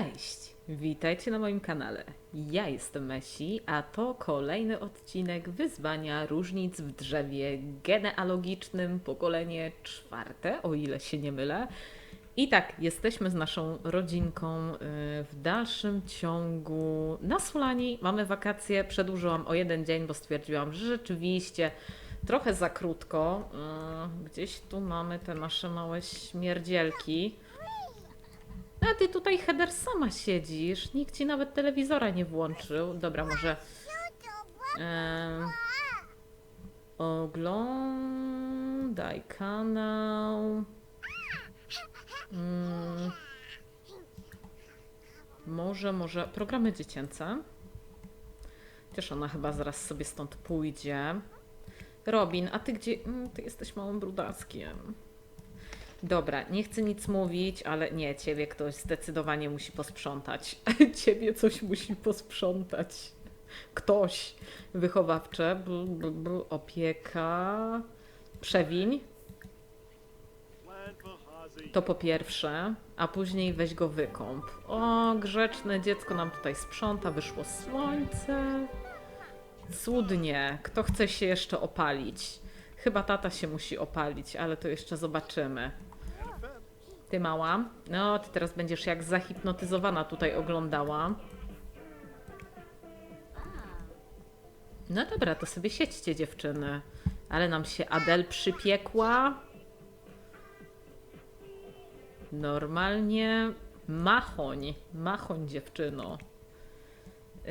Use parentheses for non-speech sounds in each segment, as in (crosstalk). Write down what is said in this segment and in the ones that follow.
Cześć! Witajcie na moim kanale. Ja jestem Messi, a to kolejny odcinek wyzwania różnic w drzewie genealogicznym, pokolenie czwarte, o ile się nie mylę. I tak, jesteśmy z naszą rodzinką y, w dalszym ciągu na Sulani. Mamy wakacje, przedłużyłam o jeden dzień, bo stwierdziłam, że rzeczywiście trochę za krótko. Y, Gdzieś tu mamy te nasze małe śmierdzielki. A ty tutaj, Heather, sama siedzisz. Nikt ci nawet telewizora nie włączył. Dobra, może. em, oglądaj kanał. Mm, może, może. Programy dziecięce. Też ona chyba zaraz sobie stąd pójdzie. Robin, a ty gdzie? Mm, Ty jesteś małym brudaskiem. Dobra, nie chcę nic mówić, ale nie, ciebie ktoś zdecydowanie musi posprzątać. (laughs) ciebie coś musi posprzątać. Ktoś. Wychowawcze, bl, bl, bl, opieka, przewiń. To po pierwsze, a później weź go wykąp. O, grzeczne dziecko nam tutaj sprząta, wyszło słońce. Cudnie. Kto chce się jeszcze opalić? Chyba tata się musi opalić, ale to jeszcze zobaczymy. Ty mała? No, ty teraz będziesz jak zahipnotyzowana tutaj oglądała. No dobra, to sobie siedźcie dziewczyny. Ale nam się Adel przypiekła. Normalnie machoń, machoń dziewczyno. Yy,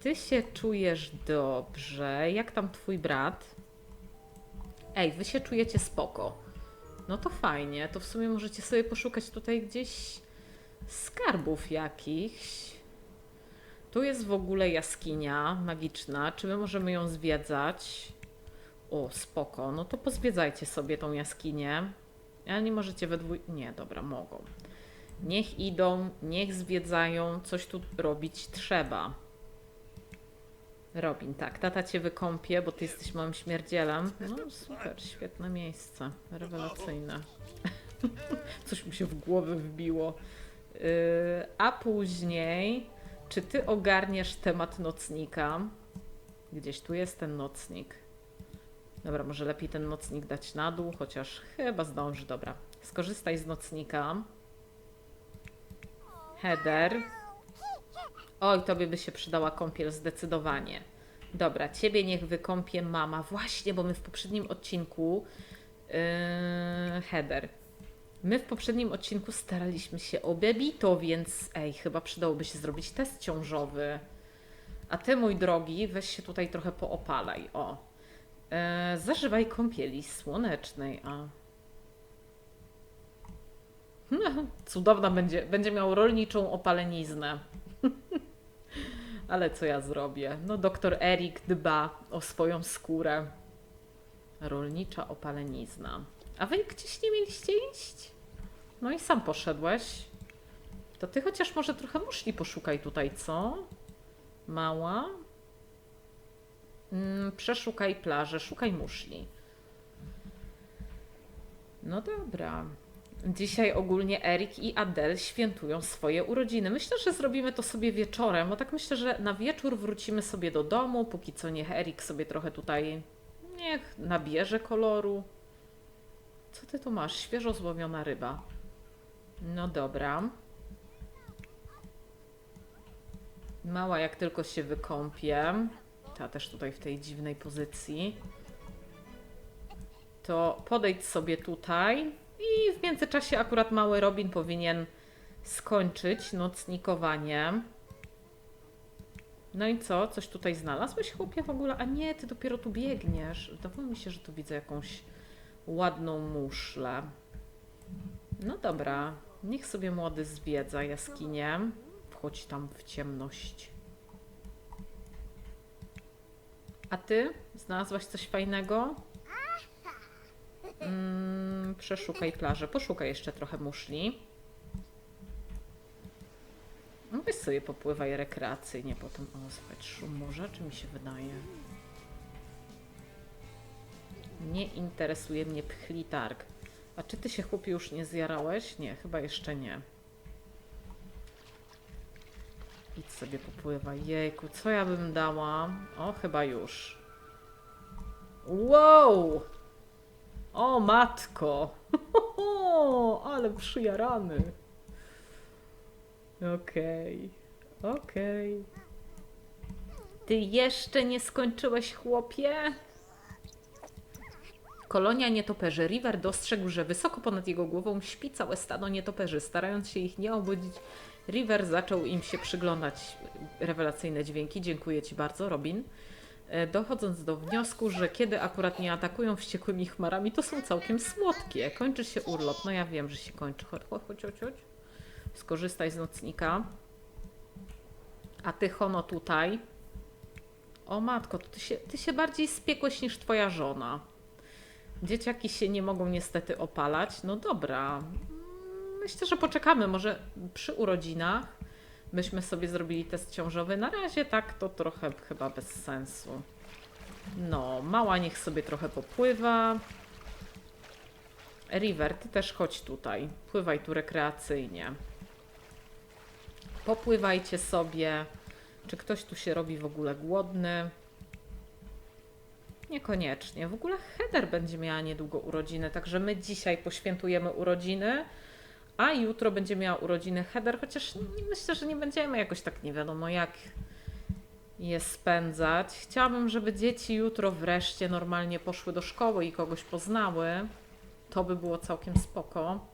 ty się czujesz dobrze. Jak tam twój brat? Ej, wy się czujecie spoko. No to fajnie. To w sumie możecie sobie poszukać tutaj gdzieś skarbów jakichś. Tu jest w ogóle jaskinia magiczna. Czy my możemy ją zwiedzać? O, spoko. No to pozwiedzajcie sobie tą jaskinię. Ale nie możecie we dwój... Nie, dobra, mogą. Niech idą, niech zwiedzają. Coś tu robić trzeba. Robin, tak, tata cię wykąpie, bo ty jesteś małym śmierdzielem. No super, świetne miejsce, rewelacyjne. (laughs) Coś mi się w głowę wbiło. Yy, a później, czy ty ogarniesz temat nocnika? Gdzieś tu jest ten nocnik. Dobra, może lepiej ten nocnik dać na dół, chociaż chyba zdąży. Dobra, skorzystaj z nocnika. Header. Oj, tobie by się przydała kąpiel zdecydowanie. Dobra, ciebie niech wykąpie mama. Właśnie, bo my w poprzednim odcinku. Yy. My w poprzednim odcinku staraliśmy się o bebito, więc ej, chyba przydałoby się zrobić test ciążowy. A ty, mój drogi, weź się tutaj trochę poopalaj. O. Yy, zażywaj kąpieli słonecznej. A. (laughs) Cudowna będzie. Będzie miał rolniczą opaleniznę. Ale co ja zrobię? No, doktor Erik dba o swoją skórę. Rolnicza opalenizna. A wy gdzieś nie mieliście iść? No i sam poszedłeś. To ty chociaż może trochę muszli poszukaj tutaj, co? Mała. Mm, przeszukaj plażę, szukaj muszli. No dobra. Dzisiaj ogólnie Erik i Adele świętują swoje urodziny. Myślę, że zrobimy to sobie wieczorem, bo tak myślę, że na wieczór wrócimy sobie do domu. Póki co niech Erik sobie trochę tutaj niech nabierze koloru. Co ty tu masz? Świeżo złowiona ryba. No dobra. Mała jak tylko się wykąpie. Ta też tutaj w tej dziwnej pozycji. To podejdź sobie tutaj i w międzyczasie akurat mały Robin powinien skończyć nocnikowanie. No i co? Coś tutaj znalazłeś, chłopie, w ogóle? A nie, ty dopiero tu biegniesz. Wydawało mi się, że tu widzę jakąś ładną muszlę. No dobra, niech sobie młody zwiedza jaskinię. Wchodź tam w ciemność. A ty? Znalazłaś coś fajnego? Mm, przeszukaj plażę. Poszukaj jeszcze trochę muszli. No weź sobie popływaj rekreacyjnie potem. O, słuchaj, szum morza, czy mi się wydaje? Nie interesuje mnie pchli targ. A czy ty się chłopie już nie zjarałeś? Nie, chyba jeszcze nie. Idź sobie popływaj. Jejku, co ja bym dała? O, chyba już. Wow! O, matko! (laughs) Ale przyjarany. Okej, okej. Ty jeszcze nie skończyłeś, chłopie? Kolonia nietoperzy. River dostrzegł, że wysoko ponad jego głową śpi całe stado nietoperzy. Starając się ich nie obudzić, River zaczął im się przyglądać. Rewelacyjne dźwięki. Dziękuję Ci bardzo, Robin. E, Dochodząc do wniosku, że kiedy akurat nie atakują wściekłymi chmarami, to są całkiem słodkie. Kończy się urlop. No ja wiem, że się kończy. Chodź, chodź, chodź, chodź. Skorzystaj z nocnika. A ty, Hono, tutaj. O matko, ty się, ty się bardziej spiekłeś niż twoja żona. Dzieciaki się nie mogą niestety opalać. No dobra. Mm, Myślę, że poczekamy. Może przy urodzinach byśmy sobie zrobili test ciążowy. Na razie tak to trochę chyba bez sensu. No, mała niech sobie trochę popływa. River, ty też chodź tutaj. Pływaj tu rekreacyjnie. Popływajcie sobie. Czy ktoś tu się robi w ogóle głodny? Niekoniecznie. W ogóle Heather będzie miała niedługo urodziny, także my dzisiaj poświętujemy urodziny, a jutro będzie miała urodziny Heather, chociaż myślę, że nie będziemy jakoś tak nie wiadomo jak je spędzać. Chciałabym, żeby dzieci jutro wreszcie normalnie poszły do szkoły i kogoś poznały. To by było całkiem spoko.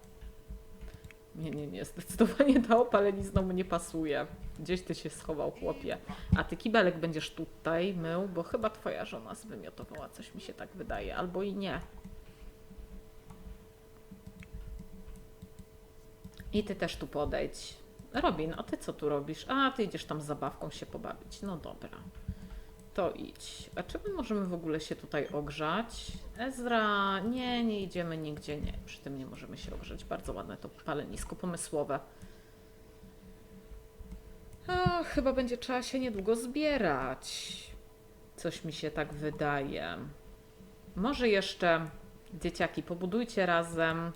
Nie, nie, nie, zdecydowanie ta opalenizna mu nie pasuje. Gdzieś ty się schował, chłopie. A ty kibelek będziesz tutaj mył, bo chyba twoja żona zwymiotowała, coś mi się tak wydaje, albo i nie. I ty też tu podejdź. Robin, a ty co tu robisz? A, ty idziesz tam z zabawką się pobawić. No dobra. To idź. A czy my możemy w ogóle się tutaj ogrzać? Ezra, nie, nie idziemy nigdzie, nie. Przy tym nie możemy się ogrzać. Bardzo ładne to palenisko pomysłowe. A, chyba będzie trzeba się niedługo zbierać. Coś mi się tak wydaje. Może jeszcze, dzieciaki, pobudujcie razem.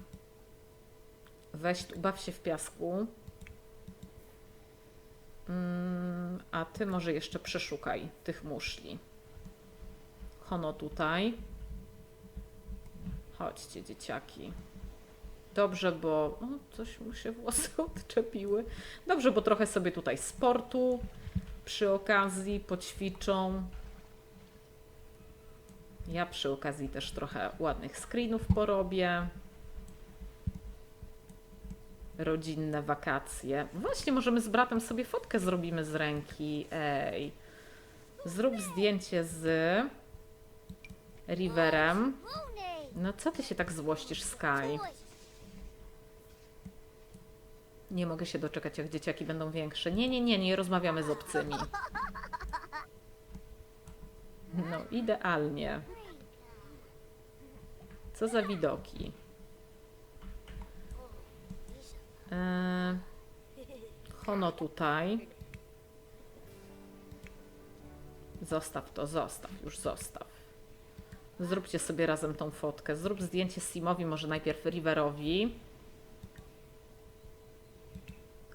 Weź, tu, baw się w piasku. Mm, a ty może jeszcze przeszukaj tych muszli. Hono tutaj. Chodźcie, dzieciaki. Dobrze, bo o, coś mu się włosy (laughs) odczepiły. Dobrze, bo trochę sobie tutaj sportu przy okazji poćwiczą. Ja przy okazji też trochę ładnych screenów porobię. Rodzinne wakacje. Właśnie, możemy z bratem sobie fotkę zrobimy z ręki. Ej. Zrób zdjęcie z Riverem. No co ty się tak złościsz, Sky? Nie mogę się doczekać, jak dzieciaki będą większe. Nie, nie, nie, nie rozmawiamy z obcymi. No, idealnie. Co za widoki. Eee, Hono tutaj. Zostaw to, zostaw, już zostaw. Zróbcie sobie razem tą fotkę. Zrób zdjęcie Simowi, może najpierw Riverowi.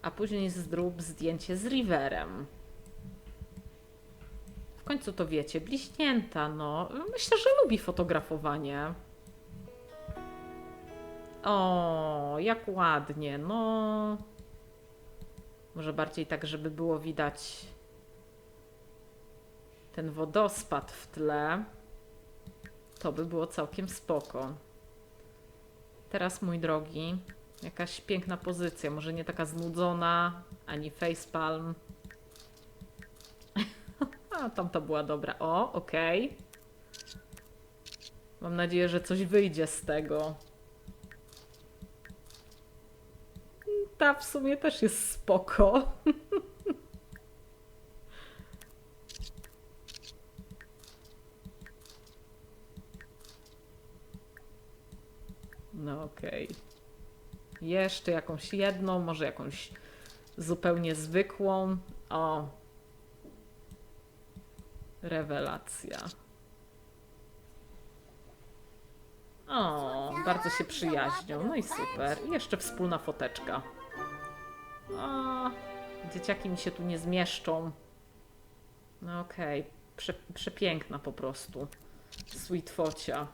A później zrób zdjęcie z Riverem. W końcu to wiecie, bliźnięta, no. Myślę, że lubi fotografowanie. O, jak ładnie, no. Może bardziej tak, żeby było widać ten wodospad w tle. To by było całkiem spoko. Teraz, mój drogi, jakaś piękna pozycja. Może nie taka znudzona, ani facepalm. (laughs) A, tamta była dobra. O, okej. Mam nadzieję, że coś wyjdzie z tego. Ta w sumie też jest spoko. No okej. Jeszcze jakąś jedną, może jakąś zupełnie zwykłą. O. Rewelacja. O, bardzo się przyjaźnią. No i super. Jeszcze wspólna foteczka. O, Dzieciaki mi się tu nie zmieszczą. No okej, Prze przepiękna po prostu. Sweet focia.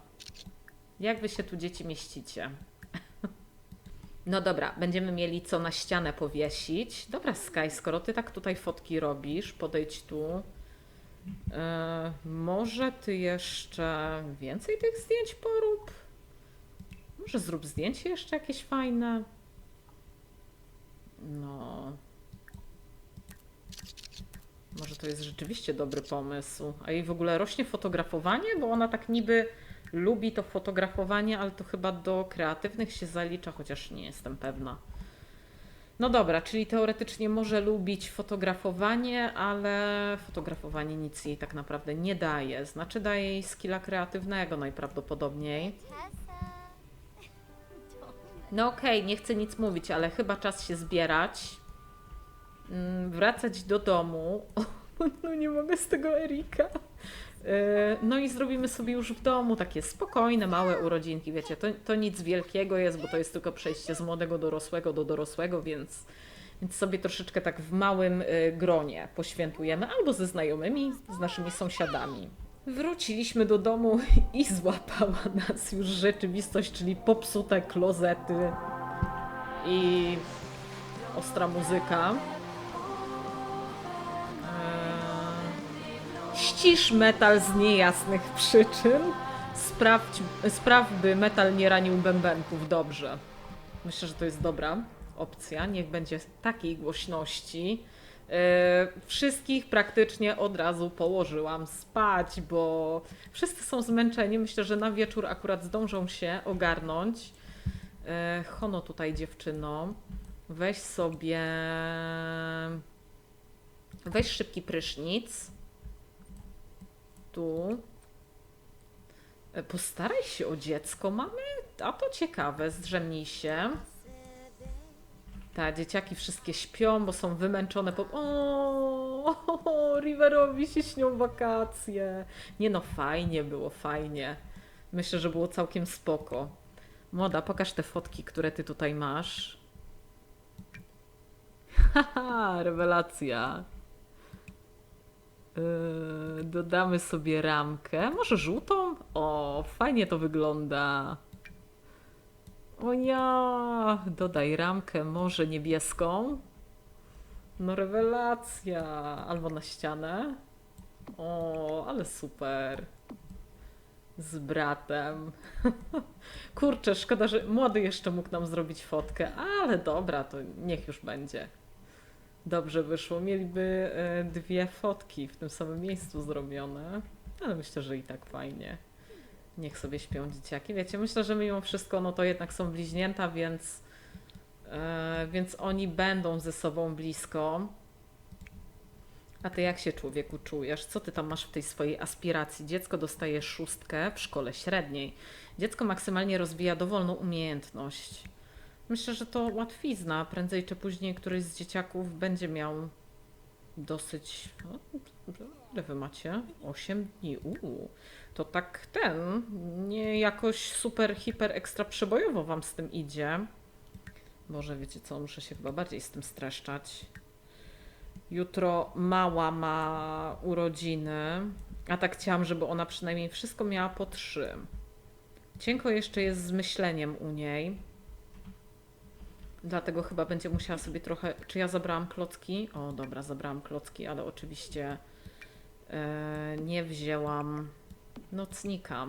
Jak wy się tu dzieci mieścicie? (laughs) No dobra, będziemy mieli co na ścianę powiesić. Dobra, Sky, skoro ty tak tutaj fotki robisz, podejdź tu. E, może ty jeszcze więcej tych zdjęć porób? Może zrób zdjęcie jeszcze jakieś fajne? No. Może to jest rzeczywiście dobry pomysł. A jej w ogóle rośnie fotografowanie, bo ona tak niby lubi to fotografowanie, ale to chyba do kreatywnych się zalicza, chociaż nie jestem pewna. No dobra, czyli teoretycznie może lubić fotografowanie, ale fotografowanie nic jej tak naprawdę nie daje. Znaczy daje jej skilla kreatywnego najprawdopodobniej. No okej, nie chcę nic mówić, ale chyba czas się zbierać. Mm, Wracać do domu. (laughs) No nie mogę z tego Erika. E, No i zrobimy sobie już w domu takie spokojne, małe urodzinki. Wiecie, to, to nic wielkiego jest, bo to jest tylko przejście z młodego dorosłego do dorosłego, więc, więc sobie troszeczkę tak w małym e, gronie poświętujemy, albo ze znajomymi, z naszymi sąsiadami. Wróciliśmy do domu (laughs) i złapała nas już rzeczywistość, czyli popsute klozety i ostra muzyka. Eee, Ścisz metal z niejasnych przyczyn. Sprawdź, spraw, by metal nie ranił bębenków dobrze. Myślę, że to jest dobra opcja. Niech będzie takiej głośności. Eee, Wszystkich praktycznie od razu położyłam spać, bo wszyscy są zmęczeni. Myślę, że na wieczór akurat zdążą się ogarnąć. Eee, Hono tutaj dziewczyno. Weź sobie. Weź szybki prysznic. Tu. E, Postaraj się o dziecko, mamy? A to ciekawe, zdrzemnij się. Tak, dzieciaki wszystkie śpią, bo są wymęczone po... O, Riverowi się śnią wakacje. Nie no, fajnie było, fajnie. Myślę, że było całkiem spoko. Moda, pokaż te fotki, które ty tutaj masz. Haha, (laughs) rewelacja. Yy, dodamy sobie ramkę. Może żółtą? O, fajnie to wygląda. O ja, dodaj ramkę, może niebieską. No rewelacja. Albo na ścianę. O, ale super. Z bratem. (laughs) Kurczę, szkoda, że młody jeszcze mógł nam zrobić fotkę, ale dobra, to niech już będzie. Dobrze wyszło. Mieliby e, dwie fotki w tym samym miejscu zrobione, ale myślę, że i tak fajnie. Niech sobie śpią dzieciaki. Wiecie, myślę, że mimo wszystko, no to jednak są bliźnięta, więc, e, więc oni będą ze sobą blisko. A ty jak się człowieku czujesz? Co ty tam masz w tej swojej aspiracji? Dziecko dostaje szóstkę w szkole średniej. Dziecko maksymalnie rozwija dowolną umiejętność. Myślę, że to łatwizna. Prędzej czy później któryś z dzieciaków będzie miał dosyć. O, ile wy macie? 8 dni. Uuu. To tak ten. Nie jakoś super, hiper, ekstra przebojowo wam z tym idzie. Może wiecie co, muszę się chyba bardziej z tym streszczać. Jutro mała ma urodziny, a tak chciałam, żeby ona przynajmniej wszystko miała po trzy. Cienko jeszcze jest z myśleniem u niej. Dlatego chyba będzie musiała sobie trochę. Czy ja zabrałam klocki? O, dobra, zabrałam klocki, ale oczywiście e, nie wzięłam nocnika.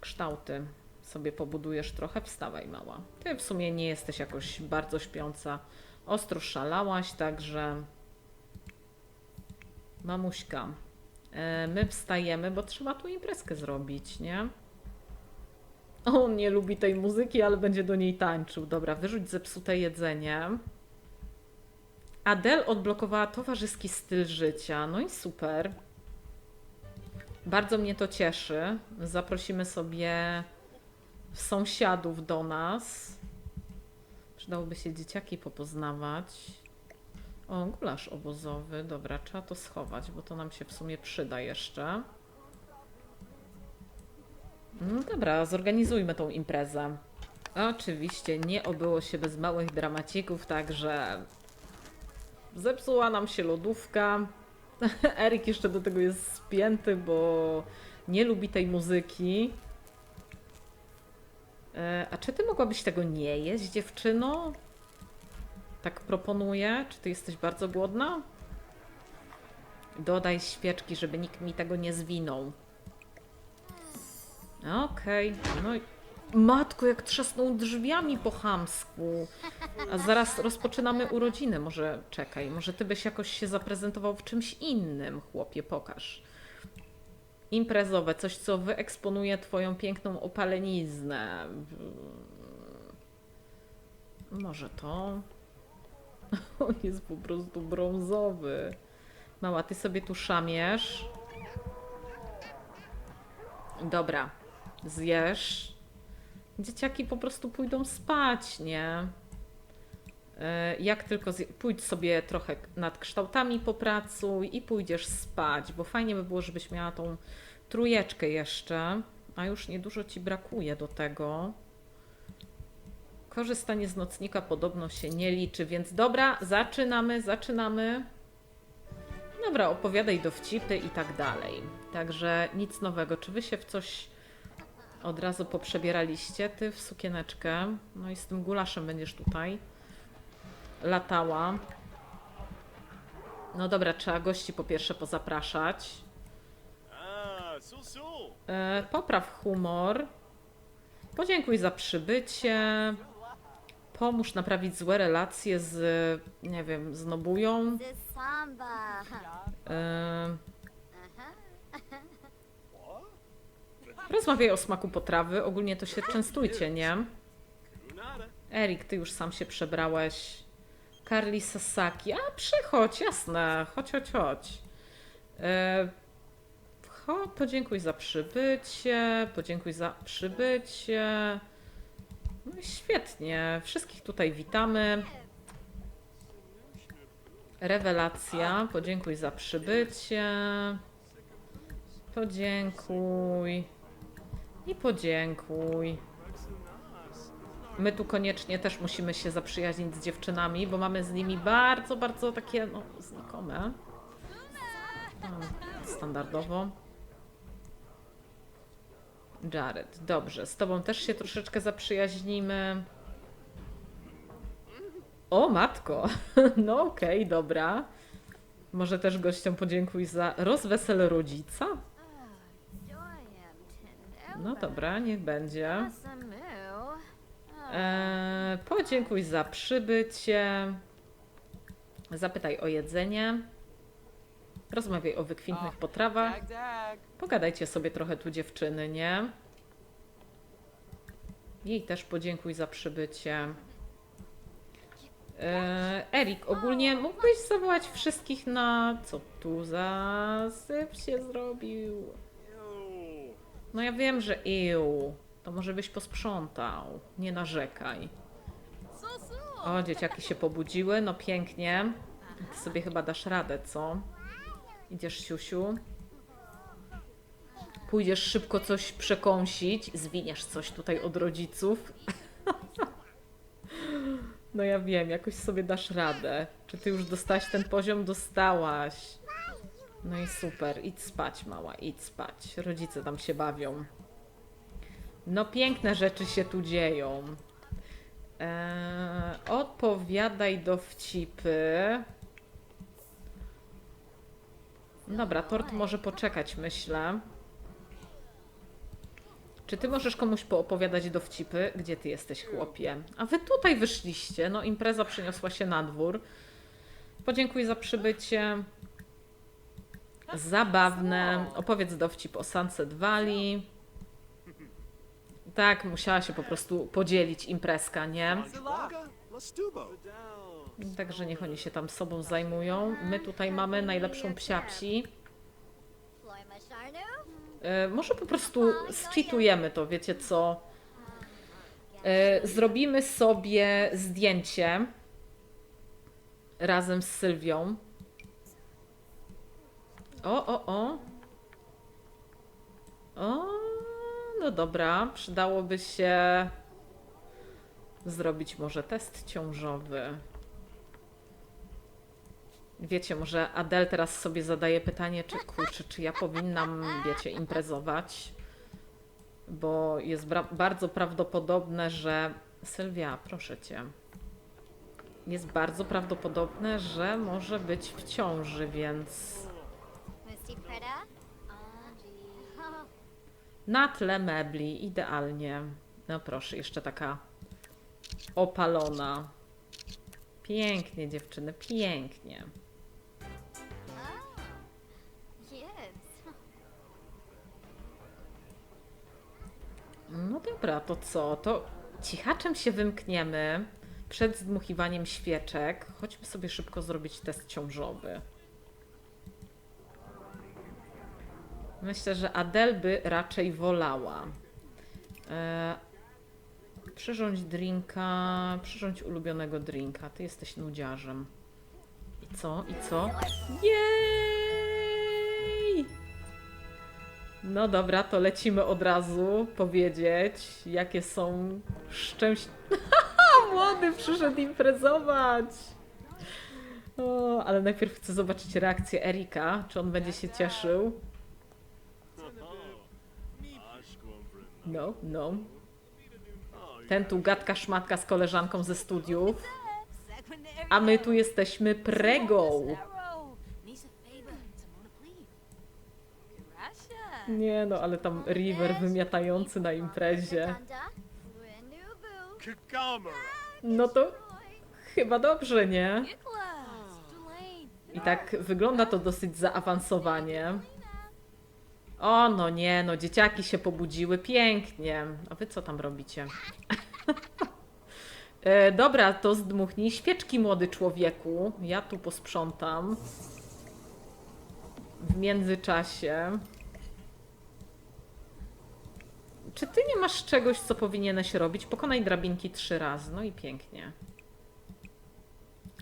Kształty sobie pobudujesz trochę. Wstawaj, mała. Ty w sumie nie jesteś jakoś bardzo śpiąca. Ostro szalałaś, także. Mamuśka, e, my wstajemy, bo trzeba tu imprezkę zrobić, nie? On nie lubi tej muzyki, ale będzie do niej tańczył. Dobra, wyrzuć zepsute jedzenie. Adele odblokowała towarzyski styl życia. No i super. Bardzo mnie to cieszy. Zaprosimy sobie sąsiadów do nas. Przydałoby się dzieciaki popoznawać. O, gulasz obozowy. Dobra, trzeba to schować, bo to nam się w sumie przyda jeszcze. No dobra, zorganizujmy tą imprezę. Oczywiście nie obyło się bez małych dramacików, także Zepsuła nam się lodówka. (laughs) Erik jeszcze do tego jest spięty, bo nie lubi tej muzyki. E, A czy ty mogłabyś tego nie jeść, dziewczyno? Tak proponuję. Czy ty jesteś bardzo głodna? Dodaj świeczki, żeby nikt mi tego nie zwinął. Okej, no i... Matko, jak trzasnął drzwiami po chamsku. A zaraz rozpoczynamy urodziny. Może czekaj, może ty byś jakoś się zaprezentował w czymś innym, chłopie, pokaż. Imprezowe, coś co wyeksponuje twoją piękną opaleniznę. Może to? (laughs) On jest po prostu brązowy. Mała, ty sobie tu szamiesz. Dobra, zjesz. Dzieciaki po prostu pójdą spać, nie? E, Jak tylko zje... pójdź sobie trochę nad kształtami popracuj i pójdziesz spać, bo fajnie by było, żebyś miała tą trójeczkę jeszcze, a już niedużo ci brakuje do tego. Korzystanie z nocnika podobno się nie liczy, więc dobra, zaczynamy, zaczynamy. Dobra, opowiadaj dowcipy i tak dalej. Także nic nowego. Czy wy się w coś od razu poprzebieraliście? Ty w sukieneczkę. No i z tym gulaszem będziesz tutaj latała. No dobra, trzeba gości po pierwsze pozapraszać. E, popraw humor. Podziękuj za przybycie. Pomóż naprawić złe relacje z, nie wiem, z Nobują. E, rozmawiaj o smaku potrawy. Ogólnie to się częstujcie, nie? Erik, ty już sam się przebrałeś. Carly Sasaki. A, przychodź, jasne. Chodź, chodź, chodź. E, podziękuj za przybycie. Podziękuj za przybycie. No i świetnie. Wszystkich tutaj witamy. Rewelacja. Podziękuj za przybycie. Podziękuj. I podziękuj. My tu koniecznie też musimy się zaprzyjaźnić z dziewczynami, bo mamy z nimi bardzo, bardzo takie no, znikome. No, standardowo. Jared, dobrze. Z tobą też się troszeczkę zaprzyjaźnimy. O, matko. (laughs) No okej, dobra. Może też gościom podziękuj za rozwesel rodzica? No dobra, niech będzie. Eee, podziękuj za przybycie. Zapytaj o jedzenie. Rozmawiaj o wykwintnych potrawach. Dag dag. Pogadajcie sobie trochę tu dziewczyny, nie? Jej też podziękuj za przybycie. Eee, Erik, ogólnie mógłbyś zawołać wszystkich na... Co tu za syf się zrobił? No ja wiem, że ił. To może byś posprzątał. Nie narzekaj. O, dzieciaki się pobudziły. No pięknie. Ty sobie chyba dasz radę, co? Idziesz, siusiu. Pójdziesz szybko coś przekąsić. Zwiniesz coś tutaj od rodziców. (laughs) No ja wiem, jakoś sobie dasz radę. Czy ty już dostałaś ten poziom? Dostałaś. No i super. Idź spać, mała, idź spać. Rodzice tam się bawią. No piękne rzeczy się tu dzieją. Eee, odpowiadaj dowcipy. Dobra, tort może poczekać, myślę. Czy ty możesz komuś poopowiadać dowcipy? Gdzie ty jesteś, chłopie? A wy tutaj wyszliście. No, impreza przeniosła się na dwór. Podziękuj za przybycie. Zabawne. Opowiedz dowcip o Sunset Valley. Tak, musiała się po prostu podzielić imprezka, nie? Także niech oni się tam sobą zajmują. My tutaj mamy najlepszą psiapsi. E, może po prostu zcheatujemy to, wiecie co? E, zrobimy sobie zdjęcie razem z Sylwią. O, o, o. O, no dobra, przydałoby się zrobić może test ciążowy. Wiecie, może Adele teraz sobie zadaje pytanie, czy kurczę, czy ja powinnam, wiecie, imprezować, bo jest bardzo prawdopodobne, że Sylwia, proszę cię. Jest bardzo prawdopodobne, że może być w ciąży, więc na tle mebli idealnie. No proszę, jeszcze taka opalona. Pięknie, dziewczyny, pięknie. No dobra, to co? To cichaczem się wymkniemy przed zdmuchiwaniem świeczek. Chodźmy sobie szybko zrobić test ciążowy. Myślę, że Adel by raczej wolała. E, przyrządź drinka, przyrządź ulubionego drinka. Ty jesteś nudziarzem. I co? I co? Jej! No dobra, to lecimy od razu powiedzieć, jakie są szczęść... (laughs) Młody przyszedł imprezować! O, ale najpierw chcę zobaczyć reakcję Erika, czy on będzie się cieszył. No, no. Ten tu gadka szmatka z koleżanką ze studiów, a my tu jesteśmy pregą. Nie no, ale tam River wymiatający na imprezie. No to chyba dobrze, nie? I tak wygląda to dosyć zaawansowanie. O, no nie, no dzieciaki się pobudziły pięknie. A wy co tam robicie? (laughs) e, dobra, to zdmuchnij świeczki, młody człowieku. Ja tu posprzątam. W międzyczasie. Czy ty nie masz czegoś, co powinieneś robić? Pokonaj drabinki trzy razy. No i pięknie.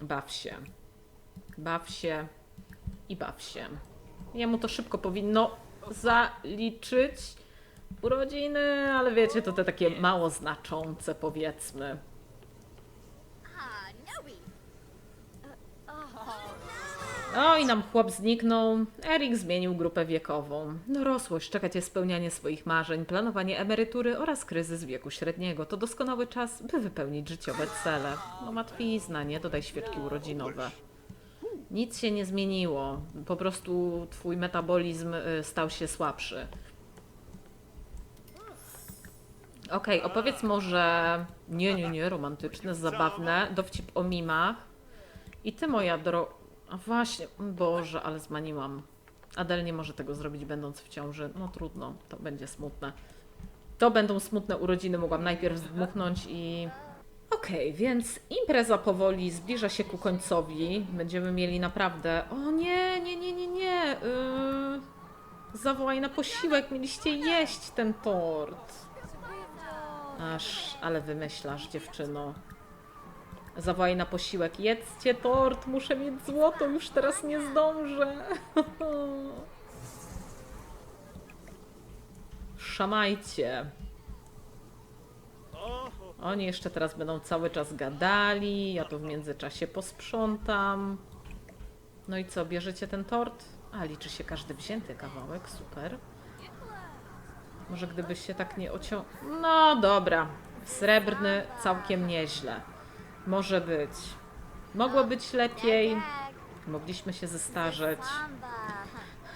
Baw się. Baw się i baw się. Jemu to szybko powinno zaliczyć urodziny, ale wiecie, to te takie mało znaczące powiedzmy. Ah, O, i nam chłop zniknął. Erik zmienił grupę wiekową. Dorosłość, czekać jest spełnianie swoich marzeń, planowanie emerytury oraz kryzys wieku średniego. To doskonały czas, by wypełnić życiowe cele. No matwizna, nie? Dodaj świeczki urodzinowe. Nic się nie zmieniło. Po prostu twój metabolizm y, stał się słabszy. Okej, opowiedz może... Nie, nie, nie, romantyczne, zabawne, dowcip o mimach. I ty, moja dro... A właśnie, Boże, ale zmaniłam. Adel nie może tego zrobić, będąc w ciąży. No trudno, to będzie smutne. To będą smutne urodziny, mogłam najpierw zdmuchnąć i... Okej, więc impreza powoli zbliża się ku końcowi. Będziemy mieli naprawdę... O nie, nie, nie, nie, nie. Yy... Zawołaj na posiłek, mieliście jeść ten tort. Aż, ale wymyślasz, dziewczyno. Zawołaj na posiłek. Jedzcie tort, muszę mieć złoto, już teraz nie zdążę. (laughs) Szamajcie. Oh, Oni jeszcze teraz będą cały czas gadali, ja tu w międzyczasie posprzątam. No i co, bierzecie ten tort? A, liczy się każdy wzięty kawałek, super. Może gdybyś się tak nie ocią... No dobra, srebrny całkiem nieźle. Może być. Mogło być lepiej, mogliśmy się zestarzeć,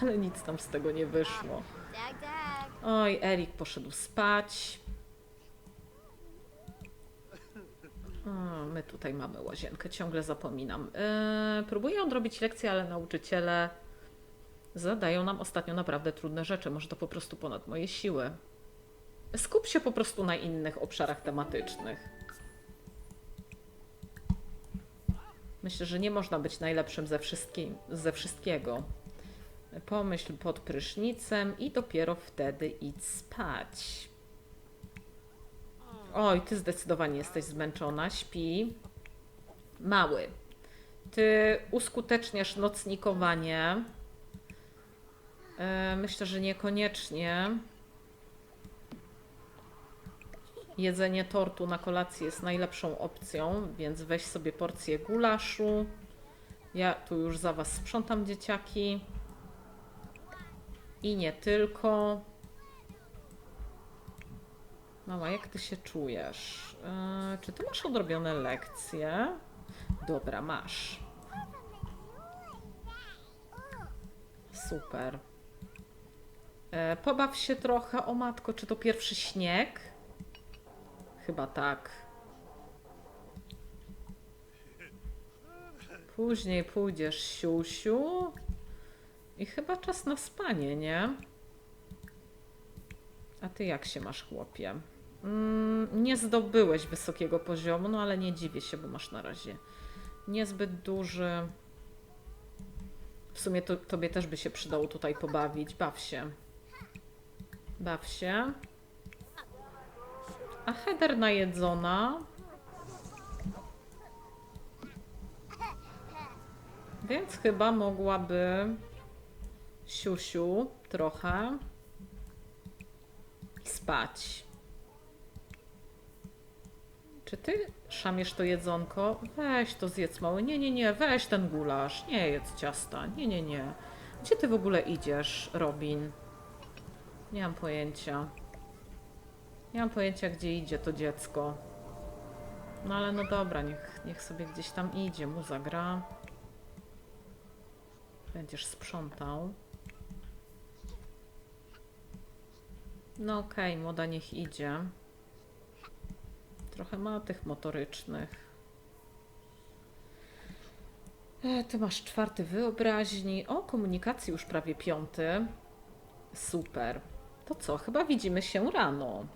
ale nic tam z tego nie wyszło. Oj, Erik poszedł spać. My tutaj mamy łazienkę, ciągle zapominam. Yy, próbuję odrobić lekcję, ale nauczyciele zadają nam ostatnio naprawdę trudne rzeczy. Może to po prostu ponad moje siły. Skup się po prostu na innych obszarach tematycznych. Myślę, że nie można być najlepszym ze, wszystkim, ze wszystkiego. Pomyśl pod prysznicem i dopiero wtedy idź spać. Oj, ty zdecydowanie jesteś zmęczona, śpi. Mały, ty uskuteczniasz nocnikowanie. E, Myślę, że niekoniecznie. Jedzenie tortu na kolację jest najlepszą opcją, więc weź sobie porcję gulaszu. Ja tu już za Was sprzątam, dzieciaki. I nie tylko. Mama, jak Ty się czujesz? Yy, czy Ty masz odrobione lekcje? Dobra, masz. Super. E, pobaw się trochę. O matko, czy to pierwszy śnieg? Chyba tak. Później pójdziesz siusiu. I chyba czas na spanie, nie? A ty jak się masz, chłopie? Mm, nie zdobyłeś wysokiego poziomu, no ale nie dziwię się, bo masz na razie niezbyt duży. W sumie to, tobie też by się przydało tutaj pobawić. Baw się. Baw się. A header najedzona. Więc chyba mogłaby siusiu trochę spać. Czy ty szamiesz to jedzonko? Weź to zjedz mały. Nie, nie, nie, weź ten gulasz. Nie jedz ciasta. Nie, nie, nie. Gdzie ty w ogóle idziesz, Robin? Nie mam pojęcia. Nie mam pojęcia, gdzie idzie to dziecko. No ale no dobra, niech, niech sobie gdzieś tam idzie. Mu zagra. Będziesz sprzątał. No okej, moda niech idzie. Trochę ma tych motorycznych. E, ty masz czwarty wyobraźni. O, komunikacji już prawie piąty. Super. To co, chyba widzimy się rano.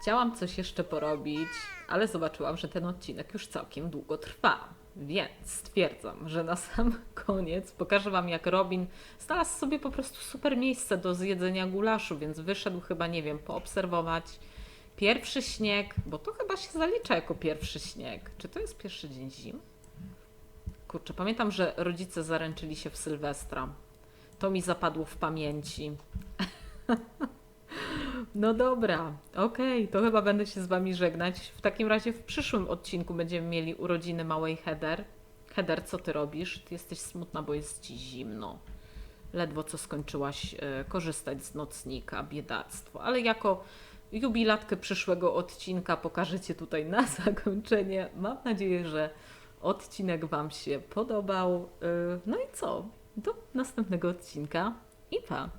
Chciałam coś jeszcze porobić, ale zobaczyłam, że ten odcinek już całkiem długo trwa. Więc stwierdzam, że na sam (laughs) koniec pokażę Wam, jak Robin znalazł sobie po prostu super miejsce do zjedzenia gulaszu, więc wyszedł chyba, nie wiem, poobserwować pierwszy śnieg, bo to chyba się zalicza jako pierwszy śnieg. Czy to jest pierwszy dzień zimy? Kurczę, pamiętam, że rodzice zaręczyli się w Sylwestra. To mi zapadło w pamięci. (laughs) No dobra, okej, to chyba będę się z Wami żegnać. W takim razie w przyszłym odcinku będziemy mieli urodziny małej Heather. Heather, co ty robisz? Ty jesteś smutna, bo jest ci zimno. Ledwo co skończyłaś e, korzystać z nocnika, biedactwo. Ale jako jubilatkę przyszłego odcinka pokażę Cię tutaj na (laughs) zakończenie. Mam nadzieję, że odcinek Wam się podobał. E, No i co? Do następnego odcinka i pa!